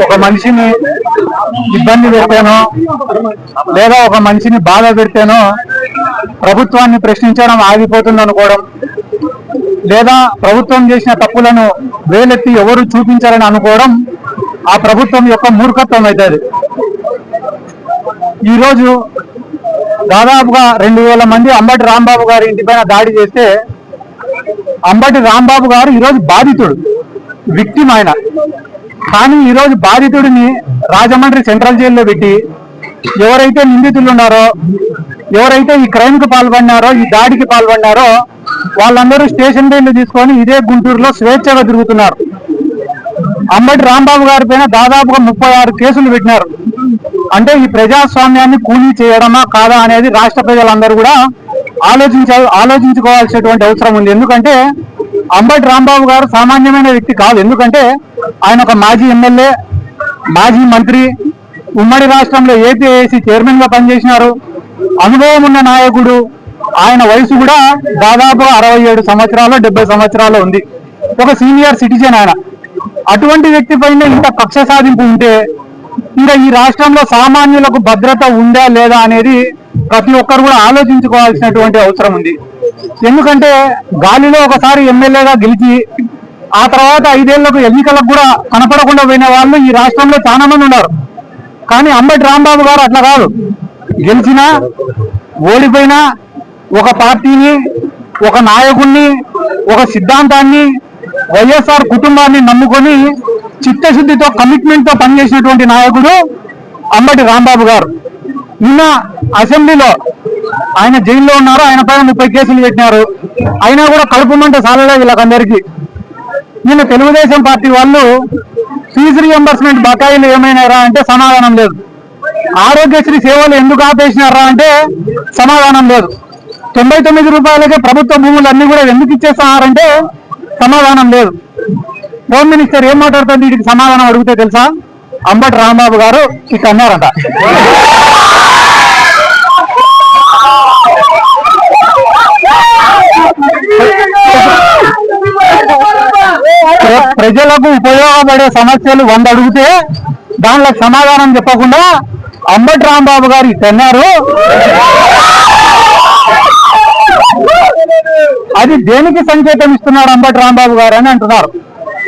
ఒక మనిషిని ఇబ్బంది పెట్టానో లేదా ఒక మనిషిని బాధ పెడితేనో ప్రభుత్వాన్ని ప్రశ్నించడం ఆగిపోతుంది అనుకోవడం లేదా ప్రభుత్వం చేసిన తప్పులను వేలెత్తి ఎవరు చూపించారని అనుకోవడం ఆ ప్రభుత్వం యొక్క మూర్ఖత్వం అవుతుంది ఈరోజు దాదాపుగా రెండు వేల మంది అంబటి రాంబాబు గారి ఇంటిపైన దాడి చేస్తే అంబటి రాంబాబు గారు ఈరోజు బాధితుడు విక్టిమ్ ఆయన. కానీ ఈరోజు బాధితుడిని రాజమండ్రి సెంట్రల్ జైల్లో పెట్టి ఎవరైతే నిందితులు ఉన్నారో ఎవరైతే ఈ క్రైమ్కు పాల్పడినారో ఈ దాడికి పాల్పడినారో వాళ్ళందరూ స్టేషన్ బెయిల్ తీసుకొని ఇదే గుంటూరులో స్వేచ్ఛగా తిరుగుతున్నారు. అంబటి రాంబాబు గారి పైన దాదాపుగా ముప్పై ఆరు కేసులు పెట్టినారు. అంటే ఈ ప్రజాస్వామ్యాన్ని కూలీ చేయడమా కాదా అనేది రాష్ట్ర ప్రజలందరూ కూడా ఆలోచించ ఆలోచించుకోవాల్సినటువంటి అవసరం ఉంది. ఎందుకంటే అంబటి రాంబాబు గారు సామాన్యమైన వ్యక్తి కాదు. ఎందుకంటే ఆయన ఒక మాజీ ఎమ్మెల్యే మాజీ మంత్రి ఉమ్మడి రాష్ట్రంలో ఏపీఏసీ చైర్మన్గా పనిచేసినారు. అనుభవం ఉన్న నాయకుడు ఆయన వయసు కూడా దాదాపు అరవై ఏడు సంవత్సరాలు డెబ్బై సంవత్సరాలు ఉంది. ఒక సీనియర్ సిటిజన్ ఆయన. అటువంటి వ్యక్తి పైన ఇంత కక్ష సాధింపు ఉంటే ఇంకా ఈ రాష్ట్రంలో సామాన్యులకు భద్రత ఉందా లేదా అనేది ప్రతి ఒక్కరు కూడా ఆలోచించుకోవాల్సినటువంటి అవసరం ఉంది. ఎందుకంటే గాలిలో ఒకసారి ఎమ్మెల్యేగా గెలిచి ఆ తర్వాత ఐదేళ్ళకు ఎన్నికలకు కూడా కనపడకుండా పోయిన వాళ్ళు ఈ రాష్ట్రంలో చాలా మంది ఉన్నారు. కానీ అంబటి రాంబాబు గారు అట్లా కాదు. గెలిచినా ఓడిపోయినా ఒక పార్టీని ఒక నాయకుణ్ణి ఒక సిద్ధాంతాన్ని వైఎస్ఆర్ కుటుంబాన్ని నమ్ముకొని చిత్తశుద్ధితో కమిట్మెంట్తో పనిచేసినటువంటి నాయకుడు అంబటి రాంబాబు గారు. నిన్న అసెంబ్లీలో ఆయన జైల్లో ఉన్నారు ఆయన పైన ముప్పై కేసులు పెట్టినారు. అయినా కూడా కలుపుమంటే సాలలే వీళ్ళకందరికీ. నిన్న తెలుగుదేశం పార్టీ వాళ్ళు ఫీజు రియంబర్స్మెంట్ బకాయిలు ఏమైనారా అంటే సమాధానం లేదు. ఆరోగ్యశ్రీ సేవలు ఎందుకు ఆపేసినారా అంటే సమాధానం లేదు. తొంభై తొమ్మిది రూపాయలకే ప్రభుత్వ భూములు అన్ని కూడా ఎందుకు ఇచ్చేస్తున్నారంటే సమాధానం లేదు. హోమ్ మినిస్టర్ ఏం మాట్లాడుతుంది? వీటికి సమాధానం అడిగితే తెలుసా? అంబటి రాంబాబు గారు ఇక అన్నారంట ప్రజలకు ఉపయోగపడే సమస్యలు వంద అడిగితే దానిలో సమాధానం చెప్పకుండా అంబటి రాంబాబు గారు తన్నారు. అది దేనికి సంకేతం ఇస్తున్నాడు అంబటి రాంబాబు గారు అని అంటున్నారు.